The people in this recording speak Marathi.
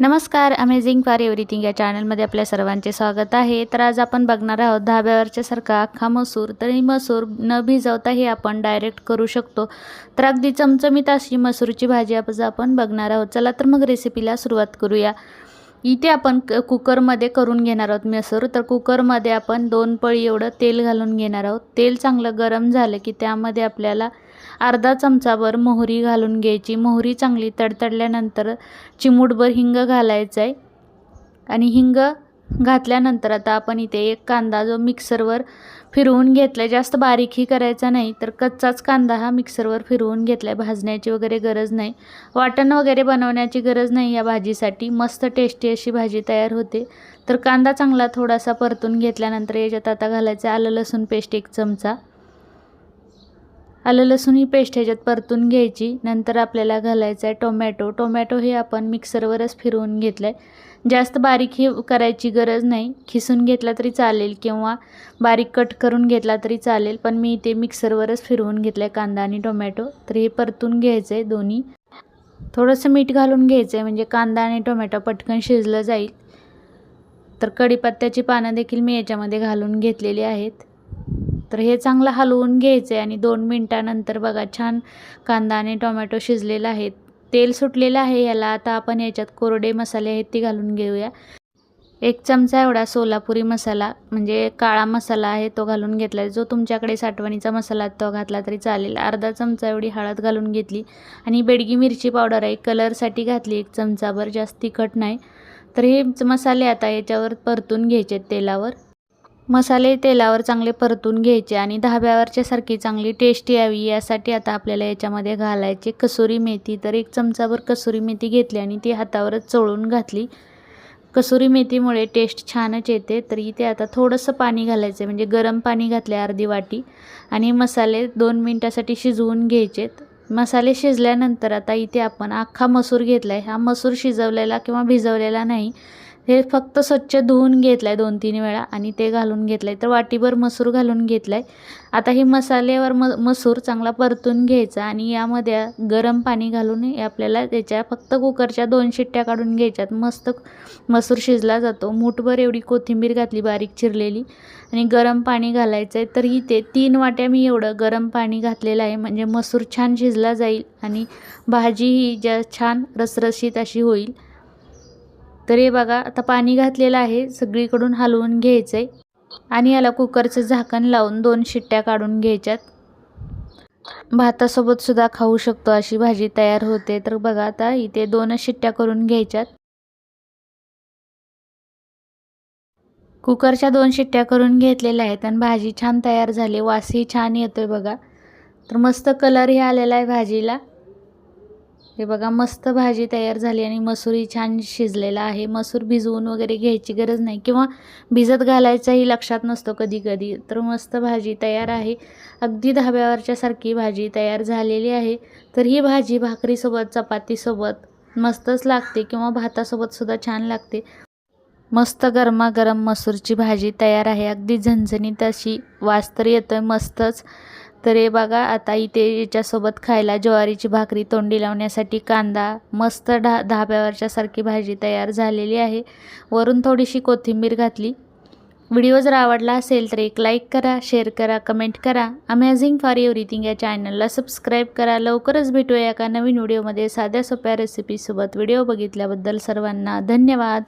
नमस्कार अमेझिंग फॉर एव्हरीथिंग या चॅनलमध्ये आपल्या सर्वांचे स्वागत आहे. तर आज आपण बघणार आहोत धाब्यावरच्या सारखा अख्खा मसूर तर ही मसूर न भिजवता हे आपण डायरेक्ट करू शकतो. तर अगदी चमचमीत अशी मसूरची भाजी आज आपण बघणार आहोत. चला तर मग रेसिपीला सुरुवात करूया. इथे आपण क कुकरमध्ये करून घेणार आहोत मसूर. तर कुकरमध्ये आपण दोन पळी एवढं तेल घालून घेणार आहोत. तेल चांगलं गरम झालं की त्यामध्ये आपल्याला अर्धा चमचाभर मोहरी घालून घ्यायची. मोहरी चांगली तडतडल्यानंतर चिमूटभर हिंग घालायचं आहे आणि हिंग घातल्यानंतर आता आपण इथे एक कांदा जो मिक्सरवर फिरवून घेतला आहे जास्त बारीकही करायचा नाही तर कच्चाच कांदा हा मिक्सरवर फिरवून घेतला आहे भाजण्याची वगैरे गरज नाही. वाटण वगैरे बनवण्याची गरज नाही या भाजीसाठी. मस्त टेस्टी अशी भाजी तयार होते. तर कांदा चांगला थोडासा परतून घेतल्यानंतर याच्यात आता घालायचं आलं लसूण पेस्ट एक चमचा. आलं लसूण ही पेस्ट ह्याच्यात परतून घ्यायची. नंतर आपल्याला घालायचं आहे टोमॅटो टोमॅटो हे आपण मिक्सरवरच फिरवून घेतलं आहे जास्त बारीक ही करायची गरज नाही. खिसून घेतला तरी चालेल किंवा बारीक कट करून घेतला तरी चालेल. पण मी इथे मिक्सरवरच फिरवून घेतलं आहे कांदा आणि टोमॅटो तर हे परतून घ्यायचं आहे दोन्ही. थोडंसं मीठ घालून घ्यायचं आहे म्हणजे कांदा आणि टोमॅटो पटकन शिजलं जाईल. तर कढीपत्त्याची पानं देखील मी याच्यामध्ये घालून घेतलेली आहेत. तर हे चांगलं हलवून घ्यायचं आहे आणि दोन मिनटानंतर बघा छान कांदा आणि टोमॅटो शिजलेला आहे तेल सुटलेलं आहे याला आता आपण याच्यात कोरडे मसाले आहेत ते घालून घेऊया. एक चमचा एवढा सोलापुरी मसाला म्हणजे काळा मसाला आहे तो घालून घेतला. आहे जो तुमच्याकडे साठवणीचा मसाला तो घातला तरी चालेल. अर्धा चमचा एवढी हळद घालून घेतली आणि बेडगी मिरची पावडर आहे. कलरसाठी घातली एक चमचाभर जास्त तिखट नाही. तर हे मसाले आता याच्यावर परतून घ्यायचे तेलावर. मसाले तेलावर चांगले परतून घ्यायचे आणि धाब्यावरच्यासारखी चांगली टेस्टी यावी यासाठी आता आपल्याला याच्यामध्ये घालायची कसुरी मेथी. तर एक चमचाभर कसुरी मेथी घेतली आणि ती हातावरच चोळून घातली. कसुरी मेथीमुळे टेस्ट छानच येते. तर इथे आता थोडंसं पाणी घालायचं आहे म्हणजे गरम पाणी घातले अर्धी वाटी. आणि मसाले दोन मिनटासाठी शिजवून घ्यायचेत. मसाले शिजल्यानंतर आता इथे आपण अख्खा मसूर घेतला आहे हा मसूर शिजवलेला किंवा भिजवलेला नाही. हे फक्त स्वच्छ धुवून घेतलं आहे दोन तीन वेळा आणि ते घालून घेतलं आहे तर वाटीभर मसूर घालून घेतला आहे आता हे मसाल्यावर म मसूर चांगला परतून घ्यायचा आणि यामध्ये गरम पाणी घालून आपल्याला त्याच्या फक्त कुकरच्या दोन शिट्ट्या काढून घ्यायच्यात. मस्त मसूर शिजला जातो. मूठभर एवढी कोथिंबीर घातली बारीक चिरलेली आणि गरम पाणी घालायचं आहे तर इथे तीन वाट्या मी एवढं गरम पाणी घातलेलं आहे. म्हणजे मसूर छान शिजला जाईल आणि भाजी ही ज्या छान रसरशीत अशी होईल. तर हे बघा आता पाणी घातलेलं आहे. सगळीकडून हलवून घ्यायचं आहे आणि याला कुकरचं झाकण लावून दोन शिट्ट्या काढून घ्यायच्यात. भातासोबत सुद्धा खाऊ शकतो अशी भाजी तयार होते. तर बघा आता इथे दोनच शिट्ट्या करून घ्यायच्यात. कुकरच्या दोन शिट्ट्या करून घेतलेल्या आहेत आणि भाजी छान तयार झाली. वासही छान येतोय बघा. तर मस्त कलरही आलेला आहे भाजीला. हे बघा मस्त भाजी तयार झाली आणि मसूरही छान शिजलेला आहे. मसूर भिजवून वगैरे घ्यायची गरज नाही किंवा भिजत घालायचाही लक्षात नसतो कधी कधी तर मस्त भाजी तयार आहे. अगदी धाब्यावरच्यासारखी भाजी तयार झालेली आहे. तर ही भाजी भाकरीसोबत चपातीसोबत मस्तच लागते किंवा भातासोबतसुद्धा छान लागते. मस्त गरमागरम मसूरची भाजी तयार आहे. अगदी झणझणीत अशी वास तर येतो आहे मस्तच. तर हे बघा आता इथे याच्यासोबत खायला ज्वारीची भाकरी तोंडी लावण्यासाठी कांदा मस्त ढा धाब्यावरच्या सारखी भाजी तयार झालेली आहे. वरून थोडीशी कोथिंबीर घातली. व्हिडिओ जर आवडला असेल तर एक लाईक करा शेअर करा कमेंट करा. अमेझिंग फॉर एव्हरीथिंग या चॅनलला सबस्क्राईब करा. लवकरच भेटूया एका नवीन व्हिडिओमध्ये साध्या सोप्या रेसिपीसोबत व्हिडिओ बघितल्याबद्दल सर्वांना धन्यवाद.